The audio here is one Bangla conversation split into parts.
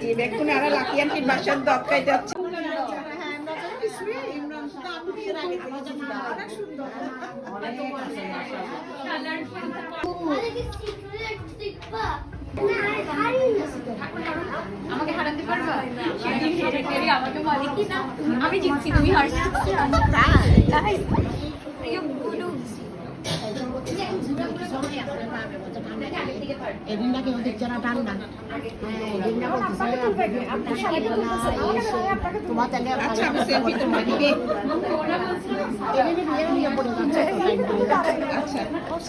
জি বেক্ষণে আরা লাকি আন্টির বাসার দত খাইতে যাচ্ছে। আমাকে হারাতে পারবা? সেদিন হেরে হেরে আমাকে বলে কি না আমি জিতছি তুমি হারছো। তাই এদিন নাকি ওদের যারা ঠান্ডা তোমার তাহলে আচ্ছা আচ্ছা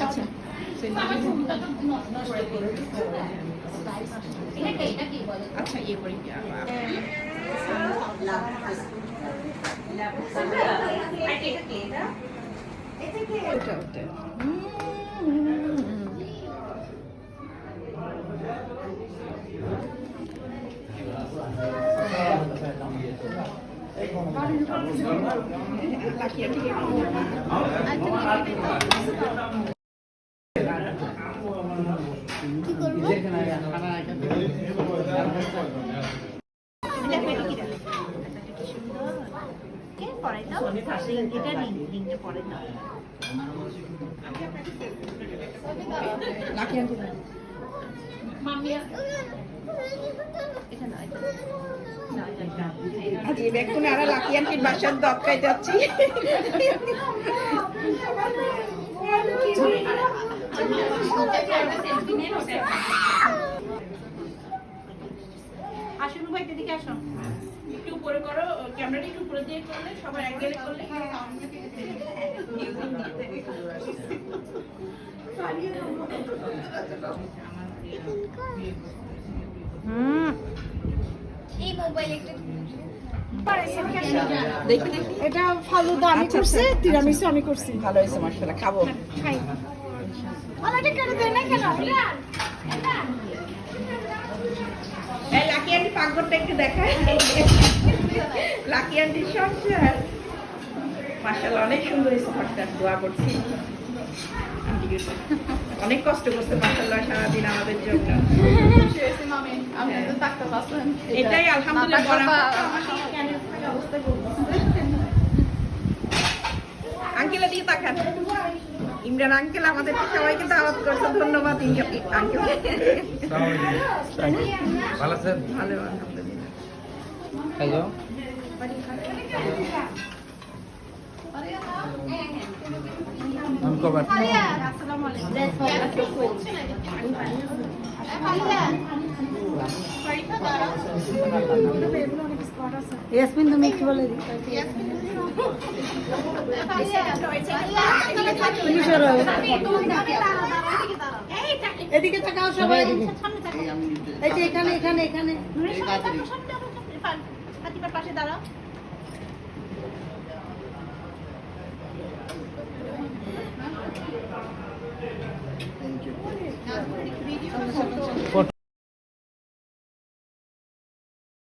আচ্ছা আচ্ছা ইয়ে করি ওটা ওটা লাকি আন্টি লাকি আন্টি আজ এই বেক্ষণে আরা লাকি আন্টির বাসার দত যাচ্ছি আসুন ভাই এদিকে আসো। একটু উপরে করো ক্যামেরাটা একটু উপরে দিয়ে করলে সবার অ্যাঙ্গেলে করলে এই মোবাইল একটু দেখি দেখি। এটা ফালুদা আমি করছি তিরামিসু আমি করছি। ভালো হয়েছে মার্শাল্লাহ খাব। খাই। না কেন এই লাকি আন্টি পাকঘরটা একটু দেখায়। লাকি আন্টির সংসার মার্শাল্লাহ অনেক সুন্দর হয়েছে ঘরটা দোয়া করছি। অনেক কষ্ট করছে মার্শাল্লাহ সারাদিন আমাদের জন্য। এটাই আলহামদুলিল্লাহ আঙ্কেলের দিকে তাকান। ইমরান আঙ্কেল আমাদেরকে সবাইকে দাওয়াত করছে ধন্যবাদ আঙ্কেল। ভালো আছেন? ভালো আলহামদুলিল্লাহ। হ্যালো। আমি কবার ইয়াসমিন তুমি একটু বলে এদিকে তাকাও সবাই। এই যে এখানে এখানে এখানে। পাশে দাঁড়াও। Thank you.